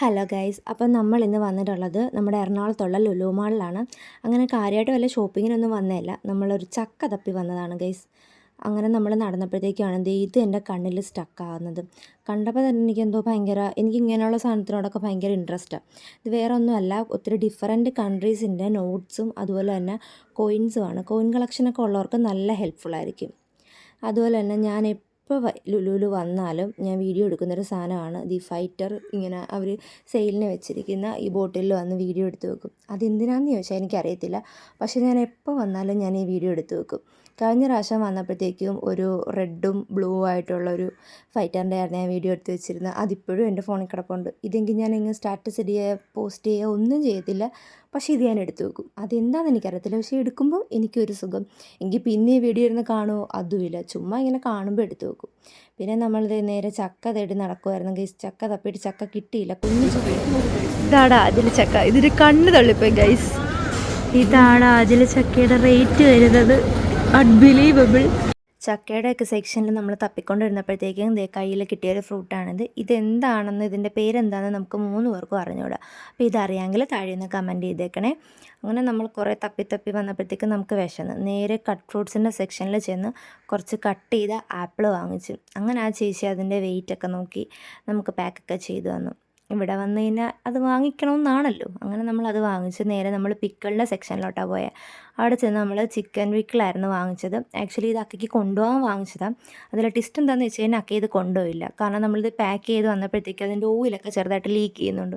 Hello guys അപ്പം നമ്മൾ ഇന്ന് വന്നിട്ടുള്ളത് നമ്മുടെ എറണാകുളത്തുള്ള ലുലു മാളിലാണ്. അങ്ങനെ കാര്യമായിട്ട് വല്ല ഷോപ്പിങ്ങിനൊന്നും വന്നതല്ല. നമ്മളൊരു ചക്ക തപ്പി വന്നതാണ് ഗൈസ് അങ്ങനെ നമ്മൾ നടന്നപ്പോഴത്തേക്കാണ് ദേ ഇത് എന്റെ കണ്ണിൽ സ്റ്റക്കാവുന്നത് കണ്ടപ്പോൾ തന്നെ എനിക്ക് എന്തോ ഭയങ്കര എനിക്ക് ഇങ്ങനെയുള്ള സാധനത്തിനോടൊക്കെ ഭയങ്കര ഇൻട്രസ്റ്റാണ് ഇത് വേറെ ഒന്നുമല്ല ഒത്തിരി ഡിഫറെന്റ് കൺട്രീസിന്റെ നോട്ട്സും അതുപോലെ തന്നെ കോയിൻസുമാണ് കോയിൻ കളക്ഷനൊക്കെ ഉള്ളവർക്ക് നല്ല ഹെൽപ്ഫുൾ ആയിരിക്കും. അതുപോലെ തന്നെ ഞാൻ എപ്പോൾ ലുലുലു വന്നാലും ഞാൻ വീഡിയോ എടുക്കുന്നൊരു സാധനമാണ്. ദി ഫൈറ്റർ ഇങ്ങനെ അവർ സെയിലിന് വെച്ചിരിക്കുന്ന ഈ ബോട്ടിൽ വന്ന് വീഡിയോ എടുത്ത് വെക്കും. അതെന്തിനാണെന്ന് ചോദിച്ചാൽ എനിക്കറിയത്തില്ല. പക്ഷേ ഞാൻ എപ്പോൾ വന്നാലും ഞാൻ ഈ വീഡിയോ എടുത്ത് വെക്കും. കഴിഞ്ഞ പ്രാവശ്യം വന്നപ്പോഴത്തേക്കും ഒരു റെഡും ബ്ലൂ ആയിട്ടുള്ള ഒരു ഫൈറ്ററിന്റെ ആയിരുന്നു ഞാൻ വീഡിയോ എടുത്ത് വെച്ചിരുന്നത്. അതിപ്പോഴും എന്റെ ഫോണിൽ കിടപ്പുണ്ട്. ഇതെങ്കിൽ ഞാൻ ഇങ്ങനെ സ്റ്റാറ്റസ് ഇടുക പോസ്റ്റ് ചെയ്യുക ഒന്നും ചെയ്യത്തില്ല. പക്ഷേ ഇത് ഞാൻ എടുത്തു വെക്കും. അതെന്താണെന്ന് എനിക്കറിയത്തില്ല. പക്ഷേ എടുക്കുമ്പോൾ എനിക്കൊരു സുഖം. എങ്കിൽ പിന്നെ ഈ വീഡിയോ ഇരുന്ന് കാണുമോ അതുമില്ല. ചുമ്മാ ഇങ്ങനെ കാണുമ്പോൾ എടുത്തു വെക്കും. പിന്നെ നമ്മളിത് നേരെ ചക്ക തേടി നടക്കുമായിരുന്നു ഗൈസ്. ചക്ക തപ്പിയിട്ട് ചക്ക കിട്ടിയില്ല. കുഞ്ഞു ഇതാടാ അതിൽ ചക്ക. ഇതൊരു കണ്ണ് തള്ളിപ്പോയി ഗൈസ്. ഇതാണ് അതിൽ ചക്കയുടെ റേറ്റ് വരുന്നത്. അൺബിലീവബിൾ ചക്കയുടെ ഒക്കെ സെക്ഷനിൽ നമ്മൾ തപ്പിക്കൊണ്ടിരുന്നപ്പോഴത്തേക്കും കയ്യിൽ കിട്ടിയൊരു ഫ്രൂട്ടാണിത് ഇതെന്താണെന്ന് ഇതിന്റെ പേരെന്താണെന്ന് നമുക്ക് മൂന്ന് പേർക്കും അറിഞ്ഞുകൂടാ അപ്പോൾ ഇതറിയാമെങ്കിൽ താഴെ നിന്ന് കമന്റ് ചെയ്തേക്കണേ. അങ്ങനെ നമ്മൾ കുറേ തപ്പി തപ്പി വന്നപ്പോഴത്തേക്കും നമുക്ക് വിശന്ന്. നേരെ കട്ട് ഫ്രൂട്ട്സിന്റെ സെക്ഷനിൽ ചെന്ന് കുറച്ച് കട്ട് ചെയ്ത ആപ്പിൾ വാങ്ങിച്ചു. അങ്ങനെ ആ ചേച്ചി അതിന്റെ വെയിറ്റൊക്കെ നോക്കി നമുക്ക് പാക്കൊക്കെ ചെയ്തു തന്നു. ഇവിടെ വന്നു കഴിഞ്ഞാൽ അത് വാങ്ങിക്കണമെന്നാണല്ലോ. അങ്ങനെ നമ്മൾ അത് വാങ്ങിച്ച് നേരെ നമ്മൾ പിക്കിളിന്റെ സെക്ഷനിലോട്ടാണ് പോയത് അവിടെ ചെന്ന് നമ്മൾ ചിക്കൻ വിക്കിളായിരുന്നു വാങ്ങിച്ചത്. ആക്ച്വലി ഇത് അക്കയ്ക്ക് കൊണ്ടുപോകാൻ വാങ്ങിച്ചതാണ് അതിൽ ടിസ്റ്റ് എന്താണെന്ന് വെച്ച് കഴിഞ്ഞാൽ അക്ക കൊണ്ടുപോയില്ല. കാരണം നമ്മളിത് പാക്ക് ചെയ്ത് വന്നപ്പോഴത്തേക്ക് അതിന്റെ ഓയിലൊക്കെ ചെറുതായിട്ട് ലീക്ക് ചെയ്യുന്നുണ്ട്.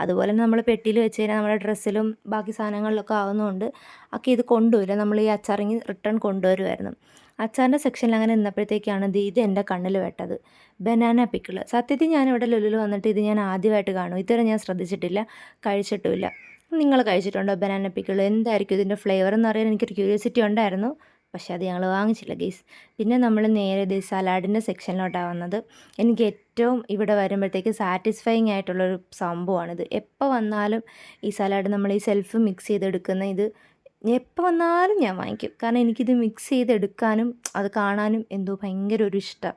അതുപോലെ തന്നെ നമ്മൾ പെട്ടിയിൽ വെച്ച് കഴിഞ്ഞാൽ നമ്മുടെ ഡ്രസ്സിലും ബാക്കി സാധനങ്ങളിലൊക്കെ ആവുന്നതുകൊണ്ട് അക്ക ഇത് കൊണ്ടുപോയില്ല. നമ്മൾ ഈ അച്ചാറിങ്ങി റിട്ടേൺ കൊണ്ടുവരുമായിരുന്നു അച്ചാറിന്റെ സെക്ഷനിൽ അങ്ങനെ നിന്നപ്പോഴത്തേക്കാണ് ഇത് ഇത് എന്റെ കണ്ണിൽ വെട്ടത്. ബനാന പിക്കിൾ സത്യത്തിൽ ഞാൻ ഇവിടെ ലുലുൽ വന്നിട്ട് ഇത് ഞാൻ ആദ്യമായിട്ട് കാണും. ഇതുവരെ ഞാൻ ശ്രദ്ധിച്ചിട്ടില്ല കഴിച്ചിട്ടുമില്ല. നിങ്ങൾ കഴിച്ചിട്ടുണ്ടോ ബനാന പിക്കിൾ എന്തായിരിക്കും ഇതിന്റെ ഫ്ലേവർ എന്ന് അറിയാൻ എനിക്കൊരു ക്യൂരിയോസിറ്റി ഉണ്ടായിരുന്നു. പക്ഷേ അത് ഞങ്ങൾ വാങ്ങിച്ചില്ല ഗീസ് പിന്നെ നമ്മൾ നേരെ ഇത് സലാഡിന്റെ സെക്ഷനിലോട്ടാണ് വന്നത്. എനിക്ക് ഏറ്റവും ഇവിടെ വരുമ്പോഴത്തേക്ക് സാറ്റിസ്ഫൈങ് ആയിട്ടുള്ളൊരു സംഭവമാണിത്. എപ്പോൾ വന്നാലും ഈ സലാഡ് നമ്മൾ ഈ സെൽഫ് മിക്സ് ചെയ്തെടുക്കുന്ന ഇത് എപ്പോൾ വന്നാലും ഞാൻ വാങ്ങിക്കും. കാരണം എനിക്കിത് മിക്സ് ചെയ്തെടുക്കാനും അത് കാണാനും എന്തോ ഭയങ്കര ഒരു ഇഷ്ടം.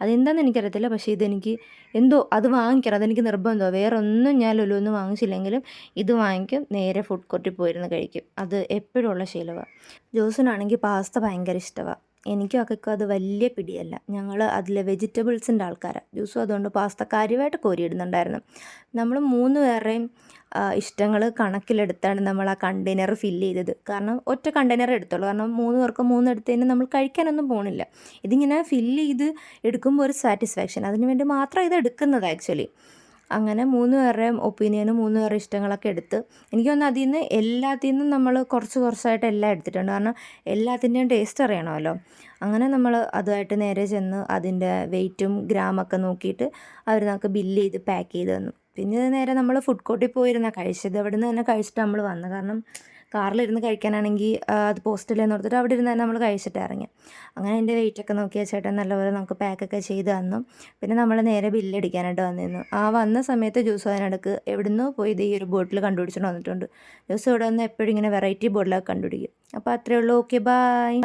അതെന്താണെന്ന് എനിക്കറിയത്തില്ല. പക്ഷേ ഇതെനിക്ക് എന്തോ അത് വാങ്ങിക്കണം. അതെനിക്ക് നിർബന്ധമാണ് വേറെ ഒന്നും ഞാൻ ലുലുവൊന്നും വാങ്ങിച്ചില്ലെങ്കിലും ഇത് വാങ്ങിക്കും. നേരെ ഫുഡ് കോർട്ടിൽ പോയിരുന്ന് കഴിക്കും. അത് എപ്പോഴും ഉള്ള ശീലമാണ് ജോസിനാണെങ്കിൽ പാസ്ത ഭയങ്കര ഇഷ്ടമാണ് എനിക്കും അക്കയ്ക്കും അത് വലിയ പിടിയല്ല. ഞങ്ങൾ അതിൽ വെജിറ്റബിൾസിന്റെ ആൾക്കാരാണ് ജ്യൂസും അതുകൊണ്ട് പാസ്ത കാര്യമായിട്ട് കോരിയിടുന്നുണ്ടായിരുന്നു. നമ്മൾ മൂന്ന് പേരുടെയും ഇഷ്ടങ്ങൾ കണക്കിലെടുത്താണ് നമ്മൾ ആ കണ്ടെയ്നർ ഫില്ല് ചെയ്തത്. കാരണം ഒറ്റ കണ്ടെയ്നർ എടുത്തുള്ളൂ. കാരണം മൂന്ന് പേർക്ക് മൂന്ന് എടുത്തതിന് നമ്മൾ കഴിക്കാനൊന്നും പോണില്ല. ഇതിങ്ങനെ ഫില്ല് ചെയ്ത് എടുക്കുമ്പോൾ ഒരു സാറ്റിസ്ഫാക്ഷൻ. അതിന് വേണ്ടി മാത്രം ഇത് എടുക്കുന്നത് ആക്ച്വലി. അങ്ങനെ മൂന്ന് പേരുടെയും ഒപ്പീനിയനും മൂന്ന് പേരുടെ ഇഷ്ടങ്ങളൊക്കെ എടുത്ത് എനിക്ക് തോന്നുന്നു അതിൽ നിന്ന് എല്ലാത്തിൽ നിന്നും നമ്മൾ കുറച്ച് കുറച്ചായിട്ട് എല്ലാം എടുത്തിട്ടുണ്ട്. കാരണം എല്ലാത്തിന്റെയും ടേസ്റ്റ് അറിയണമല്ലോ. അങ്ങനെ നമ്മൾ അതുമായിട്ട് നേരെ ചെന്ന് അതിന്റെ വെയിറ്റും ഗ്രാമൊക്കെ നോക്കിയിട്ട് അവർ നമുക്ക് ബില്ല് ചെയ്ത് പാക്ക് ചെയ്ത് തന്നു. പിന്നെ നേരെ നമ്മൾ ഫുഡ് കോർട്ടിൽ പോയിരുന്ന കഴിച്ചത്. അവിടെ നിന്ന് തന്നെ കഴിച്ചിട്ട് നമ്മൾ വന്നു കാരണം കാറിലിരുന്ന് കഴിക്കാനാണെങ്കിൽ അത് പോസ്റ്റിലെന്ന് ഓർത്തിട്ട് അവിടെ ഇരുന്ന് തന്നെ നമ്മൾ കഴിച്ചിട്ട് ഇറങ്ങി അങ്ങനെ എന്റെ വെയിറ്റൊക്കെ നോക്കിയ ചേട്ടൻ നല്ലപോലെ നമുക്ക് പാക്കൊക്കെ ചെയ്ത് തന്നു. പിന്നെ നമ്മൾ നേരെ ബില്ലടിക്കാനായിട്ട് വന്നിരുന്നു. ആ വന്ന സമയത്ത് ജ്യൂസ് അതിനടുക്ക് എവിടുന്നോ പോയി ഈ ഒരു ബോട്ടിൽ കണ്ടുപിടിച്ചിട്ട് വന്നിട്ടുണ്ട്. ജ്യൂസ് ഇവിടെ വന്ന് എപ്പോഴും ഇങ്ങനെ വെറൈറ്റി ബോട്ടിലൊക്കെ കണ്ടുപിടിക്കും. അപ്പോൾ അത്രയേ ഉള്ളൂ. Okay bye